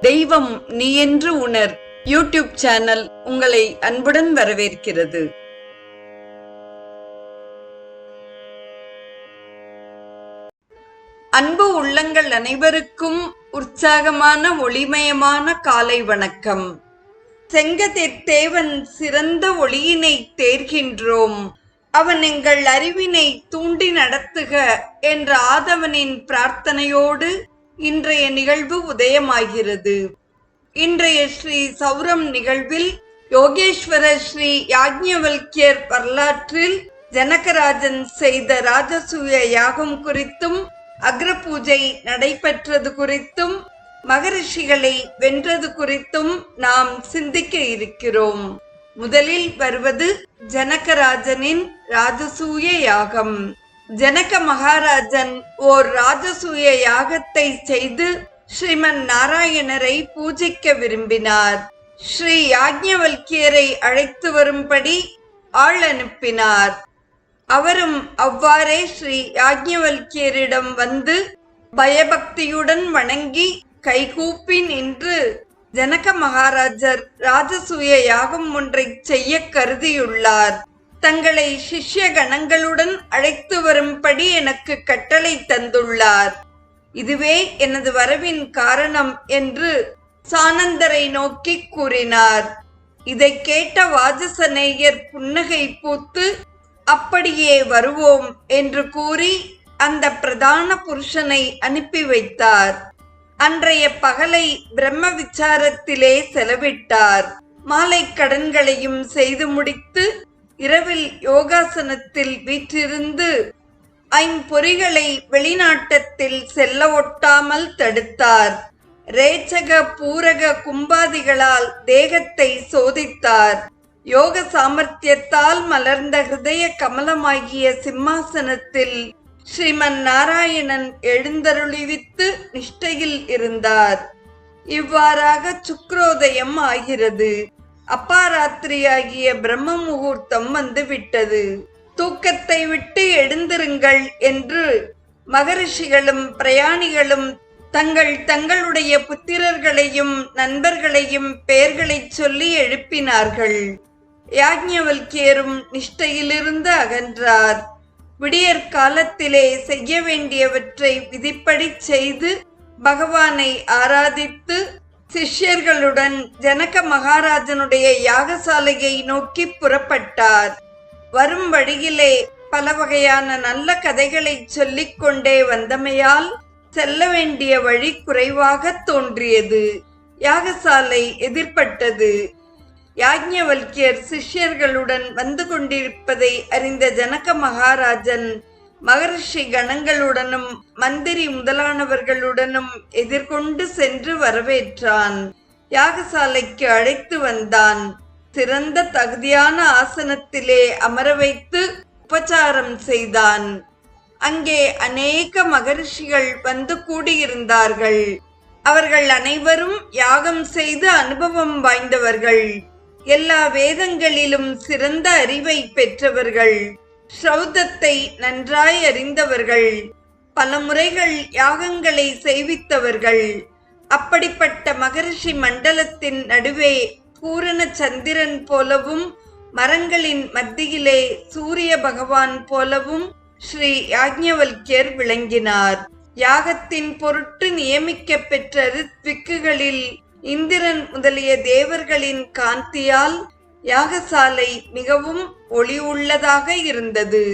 தெய்வம் நீ என்று உணர். யூடியூப் சேனல் உங்களை அன்புடன் வரவேற்கிறது. அன்பு உள்ளங்கள் அனைவருக்கும் உற்சாகமான ஒளிமயமான காலை வணக்கம். செங்கதிர்த்தேவன் சிறந்த ஒளியினை தேர்கின்றோம். அவன் எங்கள் அறிவினை தூண்டி நடத்துக என்ற ஆதவனின் பிரார்த்தனையோடு இன்றைய நிகழ்வு உதயமாகிறது. இன்றைய ஸ்ரீ சௌரம் நிகழ்வில் யோகேஸ்வர ஸ்ரீ யாக்ஞவல்கியர் வரலாற்றில் ஜனகராஜன் செய்த ராஜசூய யாகம் குறித்தும் அக்ரபூஜை நடைபெற்றது குறித்தும் மகரிஷிகளை வென்றது குறித்தும் நாம் சிந்திக்க இருக்கிறோம். முதலில் வருவது ஜனகராஜனின் ராஜசூய யாகம். ஜனக மகாராஜன் ஓர் ராஜசூய யாகத்தை செய்து ஸ்ரீமன் நாராயணரை பூஜிக்க விரும்பினார். ஸ்ரீ யாக்ஞவல்கியரை அழைத்து வரும்படி ஆள் அனுப்பினார். அவரும் அவ்வாறே ஸ்ரீ யாக்ஞவல்கியரிடம் வந்து பயபக்தியுடன் வணங்கி கைகூப்பி நின்று ஜனக மகாராஜர் ராஜசூய யாகம் ஒன்றை செய்ய கருதியுள்ளார். தங்களை சிஷ்ய கணங்களுடன் அழைத்து வரும்படி எனக்கு கட்டளை தந்துள்ளார். இதுவே எனது வரவின் காரணம் என்று சானந்தரை நோக்கி கூறினார். இதை கேட்ட வாஜசநேயர் புன்னகை பூத்து அப்படியே வருவோம் என்று கூறி அந்த பிரதான புருஷனை அனுப்பி வைத்தார். அன்றைய பகலை பிரம்ம விசாரத்திலே செலவிட்டார். மாலை கடன்களையும் செய்து முடித்து இரவில் யோகாசனத்தில் வீற்றிருந்து ஐம்பொறிகளை வெளிநாட்டத்தில் செல்ல ஒட்டாமல் தடுத்தார். ரேச்சக பூரக கும்பாதிகளால் தேகத்தை சோதித்தார். யோக சாமர்த்தியத்தால் மலர்ந்த ஹிருதய கமலமாகிய சிம்மாசனத்தில் ஸ்ரீமன் நாராயணன் எழுந்தருளிவித்து நிஷ்டையில் இருந்தார். இவ்வாறாக சுக்ரோதயம் ஆகிறது. அப்பாராத்திரியாகிய பிரம்ம முகூர்த்தம் வந்து விட்டது தூக்கத்தை விட்டு எழுந்திருங்கள் என்று மகரிஷிகளும் பிரயாணிகளும் தங்கள் தங்களுடைய புத்திரர்களையும் நண்பர்களையும் பெயர்களைச் சொல்லி எழுப்பினார்கள். யாஜ்ஞவல்கியரும் நிஷ்டையிலிருந்து அகன்றார். விடியற் காலத்திலே செய்ய வேண்டியவற்றை விதிப்படி செய்து பகவானை ஆராதித்து சிஷ்யர்களுடன் ஜனக மகாராஜனுடைய யாகசாலையை நோக்கி புறப்பட்டார். வரும் வழியிலே பல வகையான நல்ல கதைகளை சொல்லிக் கொண்டே வந்தமையால் செல்ல வேண்டிய வழி குறைவாக தோன்றியது. யாகசாலை எதிர்பட்டது. யாக்ஞவல்கியர் சிஷ்யர்களுடன் வந்து கொண்டிருப்பதை அறிந்த ஜனக மகாராஜன் மகரிஷி கணங்களுடனும் மந்திரி முதலானவர்களுடனும் எதிர்கொண்டு சென்று வரவேற்றான். யாகசாலைக்கு அழைத்து வந்தான். சிறந்த தகுதியான ஆசனத்திலே அமர வைத்து உபச்சாரம் செய்தான். அங்கே அநேக மகரிஷிகள் வந்து கூடியிருந்தார்கள். அவர்கள் அனைவரும் யாகம் செய்து அனுபவம் வாய்ந்தவர்கள். எல்லா வேதங்களிலும் சிறந்த அறிவை பெற்றவர்கள். ஸ்ரௌதத்தை நன்றாய் அறிந்தவர்கள் பல முறைகள் யாகங்களை செய்வித்தவர்கள். அப்படிப்பட்ட மகரிஷி மண்டலத்தின் நடுவே பூரண சந்திரன் போலவும் மரங்களின் மத்தியிலே சூரிய பகவான் போலவும் ஸ்ரீ யாக்ஞவல்யர் விளங்கினார். யாகத்தின் பொருட்டு நியமிக்க பெற்ற ரித்விக்குகளில் இந்திரன் முதலிய தேவர்களின் காந்தியால் யாகசாலை மிகவும் ஒளி உள்ளதாக இருந்தது.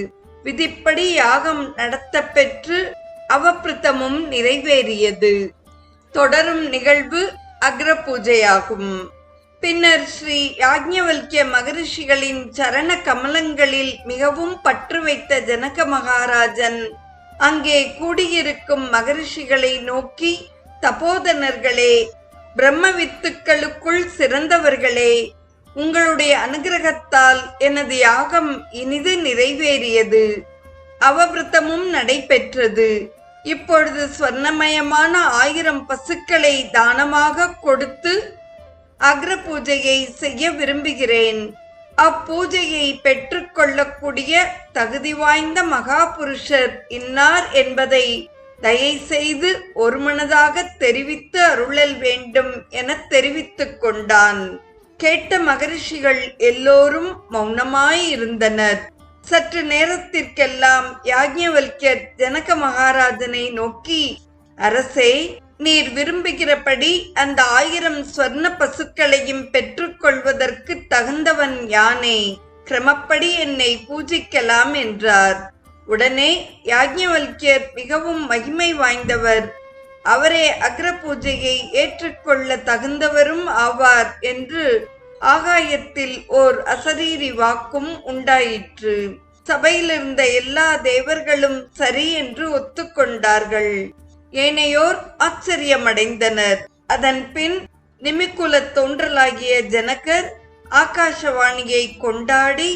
விதிப்படி யாகம் நடத்தப்பெற்று அவப்பிரதமும் நிறைவேறியது. தொடரும் நிகழ்வு அக்ர பூஜையாகும் பின்னர் ஸ்ரீ யாஜ்ஞவல்கிய மகரிஷிகளின் சரண கமலங்களில் மிகவும் பற்று வைத்த ஜனக மகாராஜன் அங்கே கூடியிருக்கும் மகரிஷிகளை நோக்கி தபோதனர்களே பிரம்ம வித்துக்களுக்குள் சிறந்தவர்களே உங்களுடைய அனுகிரகத்தால் எனது யாகம் இனிது நிறைவேறியது. அவபிரதமும் நடைபெற்றது. இப்பொழுது ஸ்வர்ணமயமான ஆயிரம் பசுக்களை தானமாக கொடுத்து அக்ர பூஜையை செய்ய விரும்புகிறேன். அப்பூஜையை பெற்றுக்கொள்ளக்கூடிய தகுதி வாய்ந்த மகாபுருஷர் இன்னார் என்பதை தயை செய்து ஒருமனதாக தெரிவித்து அருளல் வேண்டும் என தெரிவித்துக் கொண்டான். கேட்ட மகரிஷிகள் எல்லோரும் மௌனமாய் இருந்தனர் சற்று நேரத்திற்கெல்லாம் யாஜ்ஞவல்யர் ஜனக மகாராஜனை நோக்கி அரசே நீர் விரும்புகிறபடி அந்த ஆயிரம் ஸ்வர்ண பசுக்களையும் பெற்றுக்கொள்வதற்கு தகுந்தவன் யானே கிரமப்படி என்னை பூஜிக்கலாம் என்றார். உடனே யாஜ்ஞவல்யர் மிகவும் மகிமை வாய்ந்தவர். அவரே அக்ர பூஜையை ஏற்றுக்கொள்ள தகுந்தவரும் ஆவார் என்று ஆகாயத்தில் ஓர் அசரீரி வாக்கும் உண்டாயிற்று. சபையில் இருந்த எல்லா தேவர்களும் சரி என்று ஒத்துக்கொண்டார்கள். ஏனையோர் ஆச்சரியமடைந்தனர். அதன் பின் நிமிக்குல தோன்றலாகிய ஜனகர் ஆகாஷவாணியை கொண்டாடி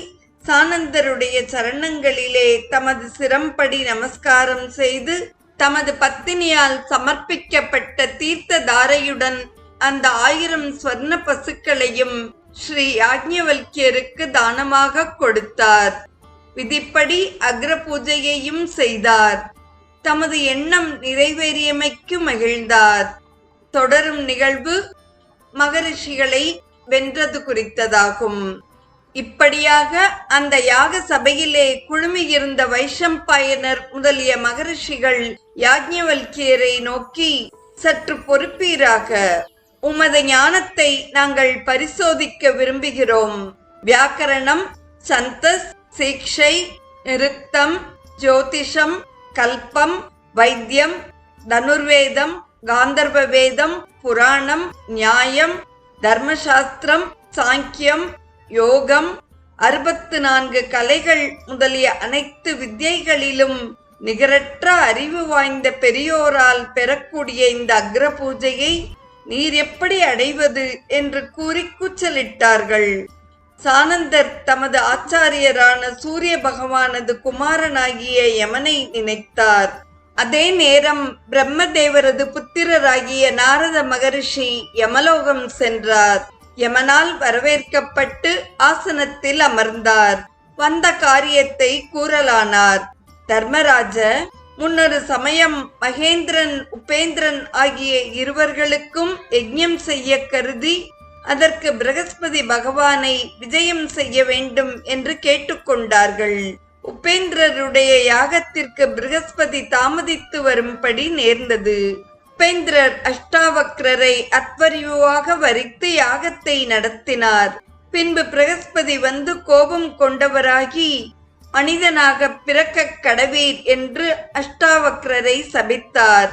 சானந்தருடைய சரணங்களிலே தமது சிரம்படி நமஸ்காரம் செய்து தமது பத்தினியால் சமர்ப்பிக்கப்பட்ட தீர்த்த தாரையுடன் அந்த ஆயிரம் ஸ்வர்ண பசுக்களையும் ஸ்ரீ யாஜ்ஞவல்யருக்கு தானமாக கொடுத்தார். விதிப்படி அக்ர பூஜையையும் செய்தார். தமது எண்ணம் நிறைவேறியமைக்கு மகிழ்ந்தார். தொடரும் நிகழ்வு மகரிஷிகளை வென்றது குறித்ததாகும். இப்படியாக அந்த யாக சபையிலே குழுமியிருந்த வைஷம்பாயனர் முதலிய மகரிஷிகள் யாஜ்ஞவல்கியரை நோக்கி சற்று பொறுப்பீராக. உமது ஞானத்தை நாங்கள் பரிசோதிக்க விரும்புகிறோம். வியாக்கரணம் சந்தஸ் சீக்ஷை நிருத்தம் ஜோதிஷம் கல்பம் வைத்தியம் தனுர்வேதம் காந்தர்வ வேதம் புராணம் நியாயம் தர்மசாஸ்திரம் சாங்கியம் யோகம் அறுபத்து நான்கு கலைகள் முதலிய அனைத்து வித்தியைகளிலும் நிகரற்ற அறிவு வாய்ந்த பெரியோரால் பெறக்கூடிய இந்த அக்ர பூஜையை நீர் எப்படி அடைவது என்று கூறி கூச்சலிட்டார்கள். சானந்தர் தமது ஆச்சாரியரான சூரிய பகவானது குமாரனாகிய யமனை நினைத்தார். அதே நேரம் பிரம்மதேவரது புத்திரராகிய நாரத மகரிஷி யமலோகம் சென்றார். யமனால் வரவேற்கப்பட்டு ஆசனத்தில் அமர்ந்தார். வந்த காரியத்தை கூறலானார். தர்மராஜ முன்னொரு சமயம் மகேந்திரன் உபேந்திரன் ஆகிய இருவர்களுக்கும் யஜ்யம் செய்ய கருதி அதற்கு பிரகஸ்பதி பகவானை விஜயம் செய்ய வேண்டும் என்று கேட்டுக்கொண்டார்கள். உபேந்திரருடைய யாகத்திற்கு பிரகஸ்பதி தாமதித்து வரும்படி நேர்ந்தது. உபேந்திரர் அஷ்டாவக்ரரை அத்வரியுவாக வரித்து யாகத்தை நடத்தினார். பின்பு பிரகஸ்பதி வந்து கோபம் கொண்டவராகி மனிதனாக பிறக்க கடவீர் என்று அஷ்டாவக்ரரை சபித்தார்.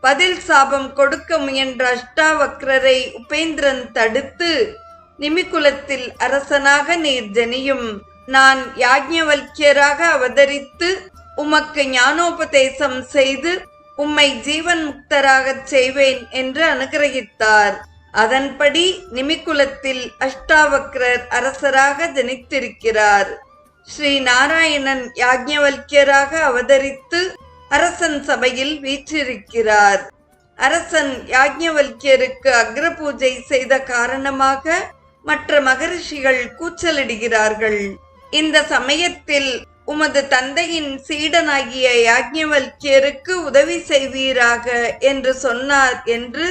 பதில் சாபம் கொடுக்க முயன்ற அஷ்டாவக்ரரை உபேந்திரன் தடுத்து நிமிகுலத்தில் அரசனாக நீர் ஜனியும். நான் யாஜ்ஞவல்யராக அவதரித்து உமக்கு ஞானோபதேசம் செய்து உம்மை ஜீவன் முக்தராகச் செய்வேன் என்று அனுகிரகித்தார். அதன்படி நிமிகுலத்தில் அஷ்டாவக்ரர் அரசராக ஜனித்திருக்கிறார். ஸ்ரீ நாராயணன் யாஜ்ஞவல்யராக அவதரித்து அரசன் சபையில் வீற்றிருக்கிறார். அரசன் யாஜ்ஞவல்யருக்கு அக்ர பூஜை செய்த காரணமாக மற்ற மகரிஷிகள் கூச்சலிடுகிறார்கள். இந்த சமயத்தில் உமது தந்தையின் சீடனாகிய யாஜ்ஞவல்யருக்கு உதவி செய்வீராக என்று சொன்னார் என்று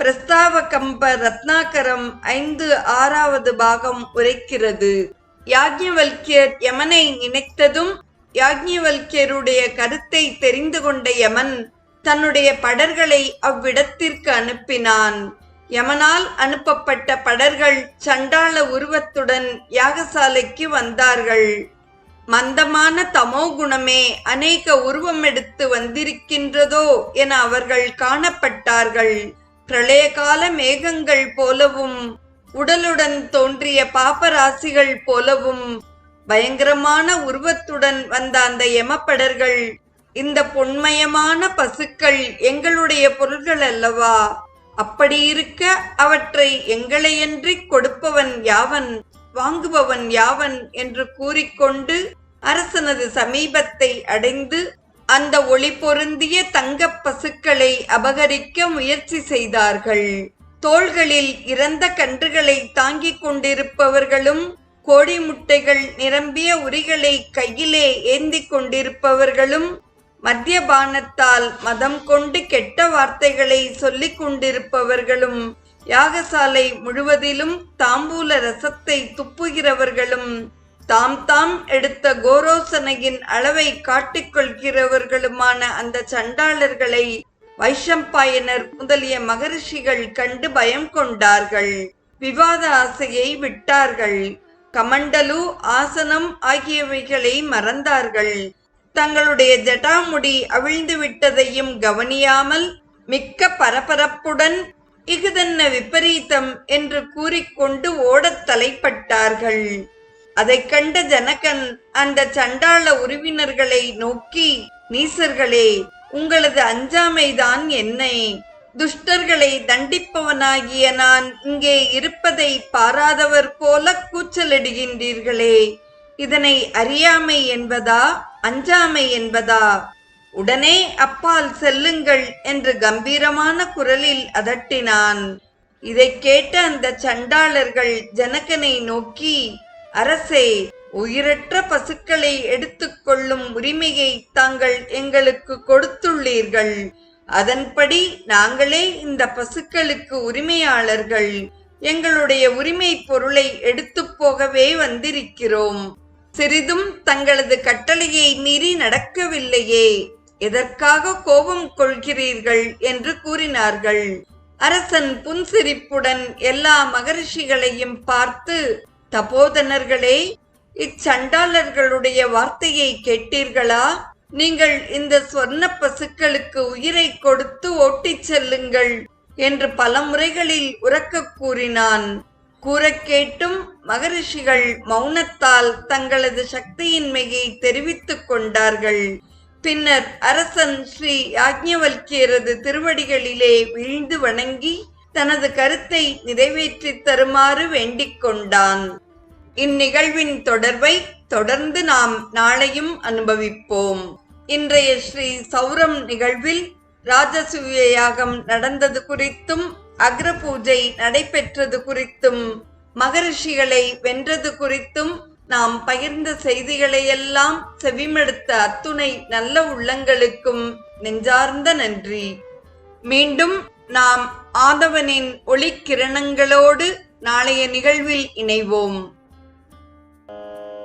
பிரஸ்தாவ கம்ப ரத்னாகரம் ஐந்து ஆறாவது பாகம் உரைக்கிறது. யாஜ்ஞவல்யர் யமனை நினைத்ததும் யாஜ்ஞவல்யருடைய கருத்தை தெரிந்து கொண்ட யமன் தன்னுடைய படர்களை அவ்விடத்திற்கு அனுப்பினான். யமனால் அனுப்பப்பட்ட படர்கள் சண்டாள உருவத்துடன் யாகசாலைக்கு வந்தார்கள். மந்தமான தமோ குணமே அநேக உருவம் எடுத்து வந்திருக்கின்றதோ என அவர்கள் காணப்பட்டார்கள். பிரளயகால மேகங்கள் போலவும் உடலுடன் தோன்றிய பாப்பராசிகள் போலவும் பயங்கரமான உருவத்துடன் வந்த அந்த எமப்படர்கள் இந்த பொன்மயமான பசுக்கள் எங்களுடைய பொருள்கள் அல்லவா? அப்படி இருக்க அவற்றை எங்களையன்றி கொடுப்பவன் யாவன் வாங்குபவன் யாவன் என்று கூறிக்கொண்டு அரசனது சமீபத்தை அடைந்து அந்த ஒளி பொருந்திய தங்கப் பசுக்களை அபகரிக்க முயற்சி செய்தார்கள். தோள்களில் இறந்த கன்றுகளை தாங்கிக் கொண்டிருப்பவர்களும் கோடி முட்டைகள் நிரம்பிய உரிகளை கையிலே ஏந்திக் கொண்டிருப்பவர்களும் மத்தியபானத்தால் மதம் கொண்டு கெட்ட வார்த்தைகளை சொல்லிக் கொண்டிருப்பவர்களும் யாகசாலை முழுவதிலும் தாம்பூல ரசத்தை துப்புகிறவர்களும் தாம் தாம் எடுத்த கோரோசனையின் அளவை காட்டிக்கொள்கிறவர்களுமான அந்த சண்டாளர்களை வைஷம்பாயனர் முதலிய மகரிஷிகள் கண்டு பயம் கொண்டார்கள். விவாத ஆசையை விட்டார்கள். கமண்டலு ஆசனம் ஆகியவைகளை மறந்தார்கள். தங்களுடைய ஜடாமுடி அவிழ்ந்து விட்டதையும் கவனியாமல் மிக்க பரபரப்புடன் இகுதன்ன விபரீதம் என்று கூறிக்கொண்டு ஓடத் தலைப்பட்டார்கள். அதைக் கண்ட ஜனகன் அந்த சண்டாள உறவினர்களை நோக்கி நீசர்களே உங்களது அஞ்சாமைதான் என்னை. துஷ்டர்களை தண்டிப்பவனாகிய நான் இங்கே இருப்பதை பாராதவர் போல கூச்சலிடுகின்றீர்களே. இதனை அறியாமை என்பதா அஞ்சாமை என்பதா? உடனே அப்பால் செல்லுங்கள் என்று கம்பீரமான குரலில் அதட்டினான். இதைக் கேட்ட அந்த சண்டாளர்கள் ஜனகனை நோக்கி அரசே உயிரற்ற பசுக்களை எடுத்துக்கொள்ளும் உரிமையை தாங்கள் எங்களுக்கு கொடுத்துள்ளீர்கள். அதன்படி நாங்களே இந்த பசுக்களுக்கு உரிமையாளர்கள். எங்களுடைய உரிமை பொருளை எடுத்து போகவே வந்திருக்கிறோம். சிறிதும் தங்களது கட்டளையை மீறி நடக்கவில்லையே. எதற்காக கோபம் கொள்கிறீர்கள் என்று கூறினார்கள். அரசன் புன்சிரிப்புடன் எல்லா மகரிஷிகளையும் பார்த்து தபோதனர்களே இச்சண்டாளர்களுடைய வார்த்தையை கேட்டீர்களா? நீங்கள் இந்த சொர்ண பசுக்களுக்கு உயிரை கொடுத்து ஓட்டிச் செல்லுங்கள் என்று பல முறைகளில் உறக்க கூறினான். கூறக் கேட்டும் மகரிஷிகள் மௌனத்தால் தங்களது சக்தியின்மையை தெரிவித்துக் கொண்டார்கள். பின்னர் அரசன் ஸ்ரீ யாஜ்ஞவல்கியரது திருவடிகளிலே வீழ்ந்து வணங்கி தனது கருத்தை நிறைவேற்றித் தருமாறு வேண்டிக் கொண்டான். இந்நிகழ்வின் தொடர்பை தொடர்ந்து நாம் நாளையும் அனுபவிப்போம். இன்றைய ஸ்ரீ சௌரம் நிகழ்வில் ராஜசூய யாகம் நடந்தது குறித்தும் அக்ர பூஜை நடைபெற்றது குறித்தும் மகரிஷிகளை வென்றது குறித்தும் நாம் பகிர்ந்த செய்திகளையெல்லாம் செவிமடுத்த அத்துணை நல்ல உள்ளங்களுக்கும் நெஞ்சார்ந்த நன்றி. மீண்டும் நாம் ஆதவனின் ஒளிக்கிரணங்களோடு நாளைய நிகழ்வில் இணைவோம்.